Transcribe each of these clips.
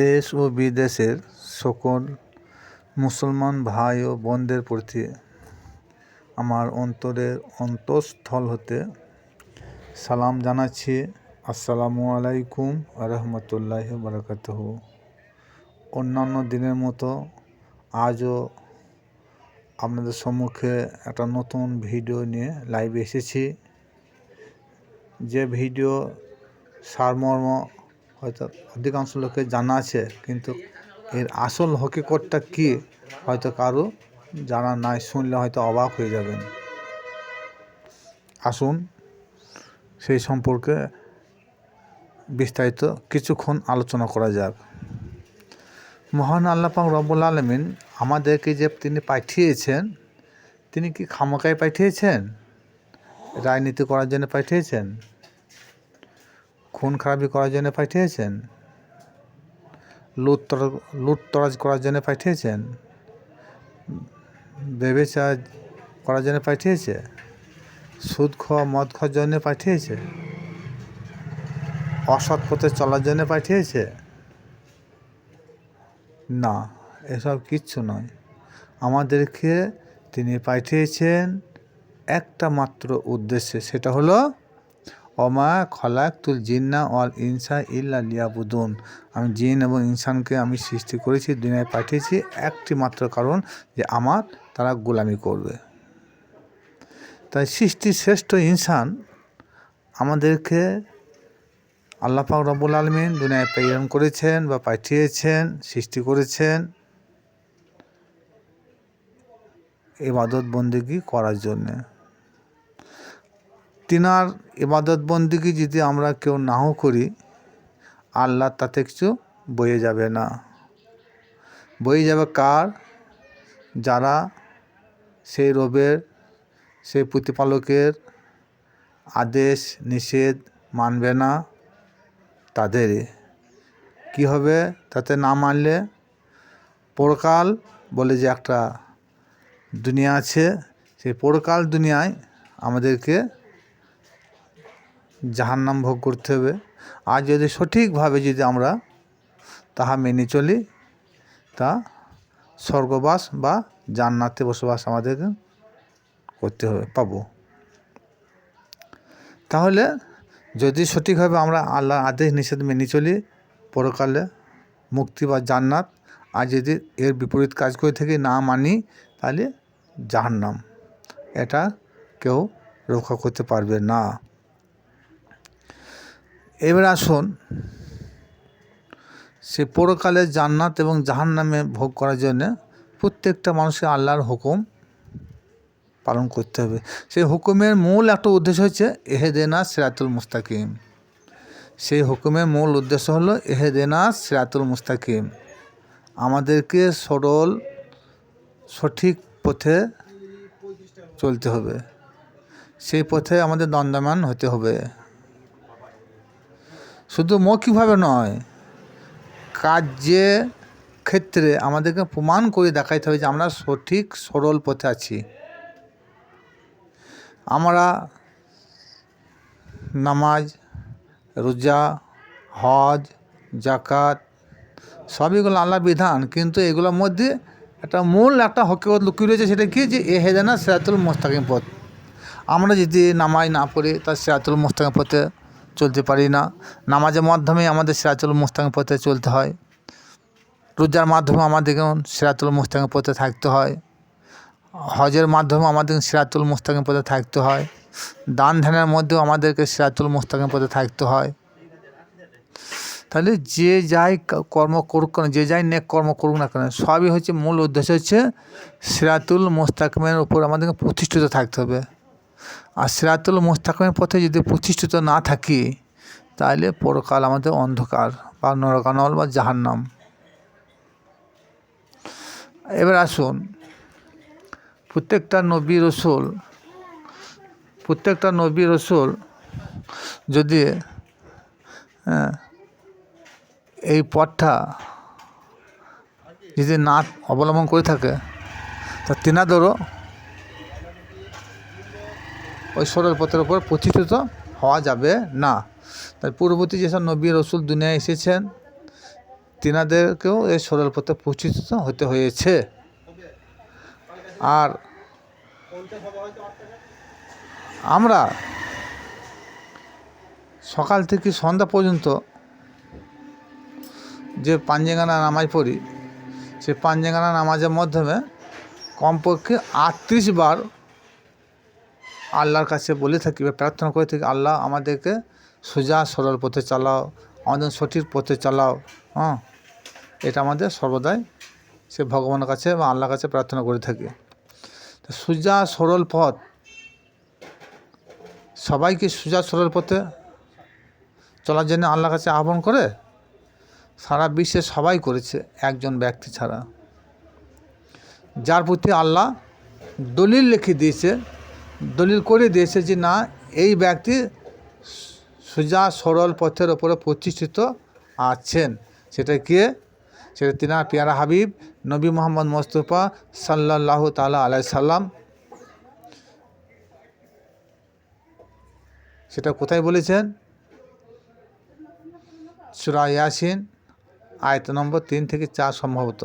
দেশ ও বিদেশের সকল মুসলমান ভাই ও বোনদের প্রতি আমার অন্তরের অন্তঃস্থল হতে সালাম জানাচ্ছি। আসসালামু আলাইকুম রহমতুল্লাহ বারাকাতুহ। অন্যান্য দিনের মতো আজও আপনাদের সম্মুখে একটা নতুন ভিডিও নিয়ে লাইভে এসেছি। যে ভিডিও সারমর্ম হয়তো অধিকাংশ লোকের জানা আছে, কিন্তু এর আসল হকিকতটা কী, হয়তো কারও জানা নাই, শুনলে হয়তো অবাক হয়ে যাবেন। আসুন, সেই সম্পর্কে বিস্তারিত কিছুক্ষণ আলোচনা করা যাক। মহান আল্লাহ পাক রব্বুল আলমিন আমাদেরকে যে তিনি পাঠিয়েছেন, তিনি কি খামাকায় পাঠিয়েছেন? রাজনীতি করার জন্য পাঠিয়েছেন? খুন খারাপি করার জন্য পাঠিয়েছেন? লুট লুটতরাজ করার জন্য পাঠিয়েছেন? বেবেচার করার জন্য পাঠিয়েছে? সুদ খাওয়া, মদ খাওয়ার জন্য পাঠিয়েছে? অসৎ পথে চলার জন্য পাঠিয়েছে? না, এসব কিচ্ছু নয়। আমাদেরকে তিনি পাঠিয়েছেন একটা মাত্র উদ্দেশ্যে, সেটা হলো অমা খলাকুল জিন্না অল ইনসা ইল্লা লিয়াবুদুন। আমি জিন এবং ইনসানকে আমি সৃষ্টি করেছি, দুনিয়ায় পাঠিয়েছি, একটি মাত্র কারণ যে আমার তারা গোলামি করবে। তাই সৃষ্টি শ্রেষ্ঠ ইনসান আমাদেরকে আল্লাহ পাক রব্বুল আলমিন দুনিয়ায় প্রেরণ করেছেন বা পাঠিয়েছেন, সৃষ্টি করেছেন ইবাদত বন্দিগি করার জন্যে। তিনার ইবাদত বন্দিগি যদি আমরা কেউ নাও করি, আল্লাহ তাতে কিছু বয়ে যাবে না। বয়ে যাবে কার? যারা সেই রবের, সেই প্রতিপালকের আদেশ, নিষেধ মানবে না তাদের। কী হবে? তাতে না মানলে পরকাল বলে যে একটা দুনিয়া আছে, সেই পরকাল দুনিয়ায় আমাদেরকে জাহান্নাম ভোগ করতে হবে। আর যদি সঠিকভাবে যদি আমরা তাহা মেনে চলি, তা স্বর্গবাস বা জান্নাতে বসবাস আমাদেরকে করতে হবে, পাবো। তাহলে যদি সঠিকভাবে আমরা আল্লাহর আদেশ নিষেধ মেনে চলি, পরকালে মুক্তি বা জান্নাত, আর যদি এর বিপরীত কাজ করে থেকে না মানি, তাহলে জাহান্নাম। এটা কেউ রক্ষা করতে পারবে না। এবার আসুন, সে পরকালে জান্নাত এবং জাহান্নামে ভোগ করার জন্য প্রত্যেকটা মানুষকে আল্লাহর হুকুম পালন করতে হবে। সেই হুকুমের মূল একটা উদ্দেশ্য হচ্ছে এহেদেনা সিরাতুল মুস্তাকিম। সেই হুকুমের মূল উদ্দেশ্য হলো এহেদেনা সিরাতুল মুস্তাকিম। আমাদেরকে সরল, সঠিক পথে চলতে হবে। সেই পথে আমাদের দণ্ডামান হতে হবে। শুধু মৌখিকভাবে নয় কাজে ক্ষেত্রে আমাদেরকে প্রমাণ করে দেখাইতে হবে যে আমরা সঠিক, সরল পথে আছি। আমরা নামাজ, রোজা, হজ জাকাত সবইগুলো আল্লাহ বিধান, কিন্তু এগুলোর মধ্যে একটা মূল, একটা হকিকত লুকিয়ে রয়েছে, সেটা কি? যে এ হেদানা সিরাতুল মোস্তাকিম পথ। আমরা যদি নামাজ না পড়ি তার সিরাতুল মোস্তাকিম পথে চলতে পারি না। নামাজের মাধ্যমে আমাদের সিরাতুল মোস্তাকিম পথে চলতে হয়। রোজার মাধ্যমে আমাদেরকে সিরাতুল মোস্তাকিম পথে থাকতে হয়। হজের মাধ্যমে আমাদের সিরাতুল মুস্তাকিম পথে থাকতে হয়। দান ধ্যানের মধ্যেও আমাদেরকে সিরাতুল মুস্তাকিম পথে থাকতে হয়। তাহলে যে যাই কর্ম করুক কেন, যে যাই নেক কর্ম করুক না কেন, সবই হচ্ছে মূল উদ্দেশ্য হচ্ছে সিরাতুল মুস্তাকিমের উপর আমাদেরকে প্রতিষ্ঠিত থাকতে হবে। আর সিরাতুল মুস্তাকিমের পথে যদি প্রতিষ্ঠিত না থাকি, তাহলে পরকাল আমাদের অন্ধকার বা নরকানল বা জাহান্নাম। এবার আসুন, প্রত্যেকটা নবী রসুল, প্রত্যেকটা নবী রসুল যদি এই পথটা যদি না অবলম্বন করে থাকে, তা তেনাদেরও ওই সরল পথের উপর প্রতিষ্ঠিত হওয়া যাবে না। তাই পূর্ববর্তী যেসব নবী রসুল দুনিয়ায় এসেছেন, তিনাদেরকেও এই সরল পথে প্রচিত হতে হয়েছে। আর আমরা সকাল থেকে সন্ধ্যা পর্যন্ত যে পাঞ্জেগানা নামাজ পড়ি সেই পাঞ্জেগানা নামাজের মাধ্যমে কমপক্ষে আটত্রিশ বার আল্লাহর কাছে বলে থাকি বা প্রার্থনা করে থাকি, আল্লাহ আমাদেরকে সোজা সরল পথে চালাও, আমাদের সঠিক পথে চালাও হ্যাঁ? এটা আমাদের সর্বদাই সে ভগবানের কাছে বা আল্লাহর কাছে প্রার্থনা করে থাকি। তো সোজা সরল পথ সবাইকে সোজা সরল পথে চলার জন্য আল্লাহর কাছে আহ্বান করে? সারা বিশ্বে সবাই করেছে, একজন ব্যক্তি ছাড়া। যার প্রতি আল্লাহ দলিল লিখে দিয়েছে দলিল করে দিয়েছে যে না, এই ব্যক্তি সোজা সরল পথের ওপরে প্রতিষ্ঠিত আছেন। সেটা কে? সেটা তিনা পিয়ারা হাবিব, নবী মোহাম্মদ মোস্তফা সাল্লাহ তালা আলাই সাল্লাম। সেটা কোথায় বলেছেন? সুরা ইয়াসিন, আয়ত নম্বর তিন থেকে চার সম্ভবত।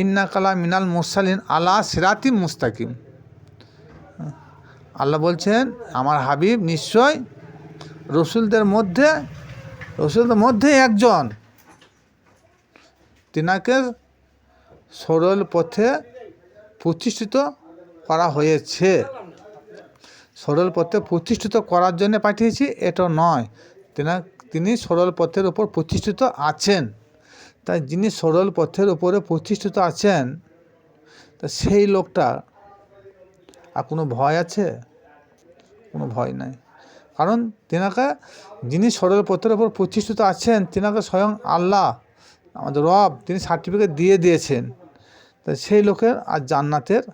ইন্না কালা মিনাল মুসালিন আলা সিরাতি মুস্তাকিম। আল্লাহ বলছেন, আমার হাবিব নিশ্চয় রসুলদের মধ্যে রসুলদের মধ্যে একজন। তিনাকে সরল পথে প্রতিষ্ঠিত করা হয়েছে। সরল পথে প্রতিষ্ঠিত করার জন্য পাঠিয়েছি, এটা নয়। তিনি সরল পথের উপর প্রতিষ্ঠিত আছেন। তাই যিনি সরল পথের উপরে প্রতিষ্ঠিত আছেন, তা সেই লোকটা, আর কোনো ভয় আছে? কোনো ভয় নাই। কারণ তেনাকে, যিনি সরল পথের উপর প্রতিষ্ঠিত আছেন, তেনাকে স্বয়ং আল্লাহ, আমাদের রব, তিনি সার্টিফিকেট দিয়ে দিয়েছেন। তা সেই লোকের আর জান্নাতের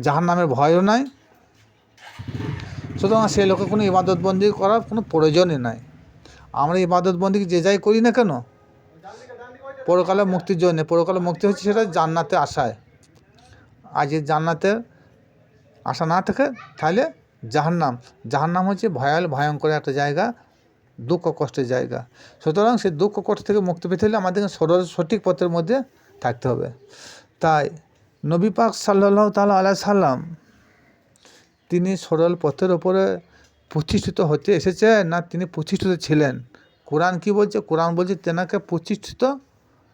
জাহান নামের ভয়ও নাই। সুতরাং সেই লোকের কোনো ইবাদতবন্দি করার কোনো প্রয়োজনই নাই। আমরা ইবাদতবন্দি যে যাই করি না কেন? পরকালে মুক্তির জন্য। পরকালে মুক্তি হচ্ছে সেটা জান্নাতে আশায় আর যে জান্নাতের আশা না থাকে, তাহলে জাহান্নাম। জাহান্নাম হচ্ছে ভয়াল, ভয়ঙ্কর একটা জায়গা, দুঃখ, কষ্টের জায়গা। সুতরাং সেই দুঃখ, কষ্ট থেকে মুক্তি পেতে হলে আমাদেরকে সরল, সঠিক পথের মধ্যে থাকতে হবে। তাই নবী পাক সাল্লাহ তাল আলাই সাল্লাম তিনি সরল পথের ওপরে প্রতিষ্ঠিত হতে এসেছেন না তিনি প্রতিষ্ঠিত ছিলেন? কোরআন কি বলছে? কোরআন বলছে, তেনাকে প্রতিষ্ঠিত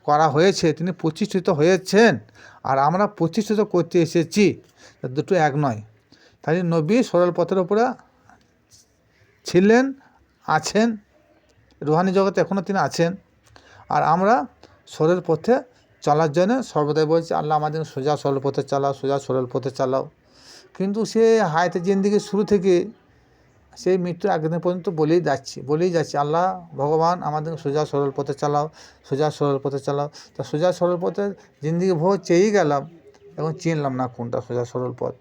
করা হয়েছে, তিনি প্রতিষ্ঠিত হয়েছেন, আর আমরা প্রতিষ্ঠিত করতে এসেছি। দুটো এক নয়। তাই নবী সরল পথের ওপরে ছিলেন, আছেন, রুহানি জগতে এখনও তিনি আছেন, আর আমরা সরল পথে চলার জন্য সর্বদাই বলছি, আল্লাহ আমাদের সোজা সরল পথে চালাও, সোজা সরল পথে চালাও। কিন্তু সে হায়াতে জিন্দিগির শুরু থেকে সেই মৃত্যুর আগের দিন পর্যন্ত বলেই যাচ্ছি বলেই যাচ্ছি, আল্লাহ, ভগবান আমাদের সোজা সরল পথে চালাও, সোজা সরল পথে চালাও। তা সোজা সরল পথে জিন্দিগি ভোর চেয়েই গেলাম, এখন চিনলাম না কোনটা সোজা সরল পথ।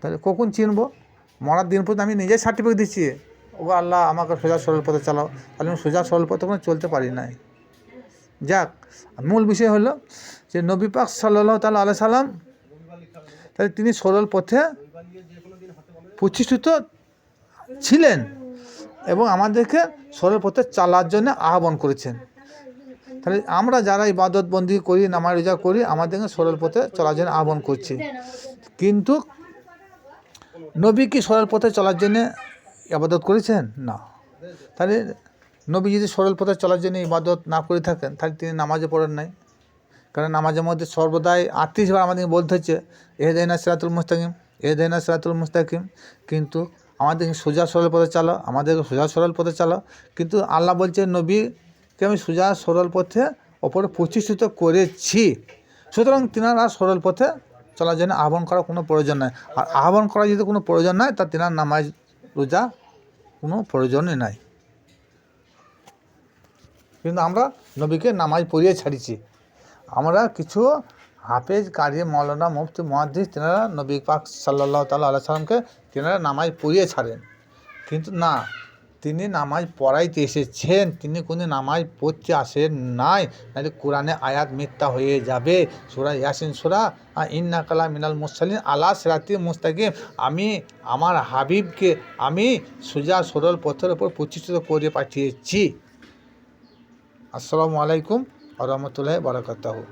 তাহলে কখন চিনবো? মরার দিন পর্যন্ত আমি নিজেই সার্টিফিকেট দিচ্ছি ও আল্লাহ, আমাকে সোজা সরল পথে চালাও। তাহলে আমি সোজা সরল পথে কোনো চলতে পারি নাই। যাক, মূল বিষয় হলো যে নবী পাক সাল্লাহ তাল্লাহ আলাই সাল্লাম, তাহলে তিনি সরল পথে প্রতিষ্ঠিত ছিলেন এবং আমাদেরকে সরল পথে চালার জন্য আহ্বান করেছেন। তাহলে আমরা যারা ইবাদত বন্দি করি, নামাজ রোজা করি, আমাদেরকে সরল পথে চলার জন্য আহ্বান করছি। কিন্তু নবী কি সরল পথে চলার জন্যে ইবাদত করেছেন? না। তাহলে নবী যদি সরল পথে চলার জন্য ইবাদত না করে থাকেন, তাহলে তিনি নামাজে পড়েন নাই। কারণ নামাজের মধ্যে সর্বদাই আটত্রিশ বার আমাদেরকে বলতে হচ্ছে এহেদাইনা সিরাতুল মুস্তাকিম। এহেদাইনা সিরাতুল মুস্তাকিম। কিন্তু আমাদেরকে সোজা সরল পথে চালো আমাদেরকে সোজা সরল পথে চালো কিন্তু আল্লাহ বলছে, নবীকে আমি সোজা সরল পথে ওপরে প্রতিষ্ঠিত করেছি। সুতরাং তিনারা সরল পথে চলার জন্য আহ্বান করার কোনো প্রয়োজন নাই। আর আহ্বান করার যদি কোনো প্রয়োজন নাই, তা তিনার নামাজ, রোজা কোনো প্রয়োজনই নাই। কিন্তু আমরা নবীকে নামাজ পড়িয়ে ছাড়িছি আমরা কিছু হাফেজ কারি মৌলানা মুফতি মহাদিস তেনারা নবী পাক সাল্লাহ তাল্লাহ আল্লাহ তেনারা নামাজ পড়িয়ে ছাড়েন। কিন্তু না, তিনি নামাজ পড়াইতে এসেছেন, তিনি কোনো নামাজ পড়তে আসেন নাই, নাহলে কোরআনে আয়াত মিথ্যা হয়ে যাবে। সুরা ইয়াসিন, সুরা ইন্না কালা মিনাল মুসালিন আলা সিরাতি মুস্তাকিম। আমি, আমার হাবিবকে আমি সুজা সরল পথের ওপর প্রতিষ্ঠিত করে পাঠিয়েছি। আসসালামু আলাইকুম রহমতুল্লাহ বারাকাতাহু।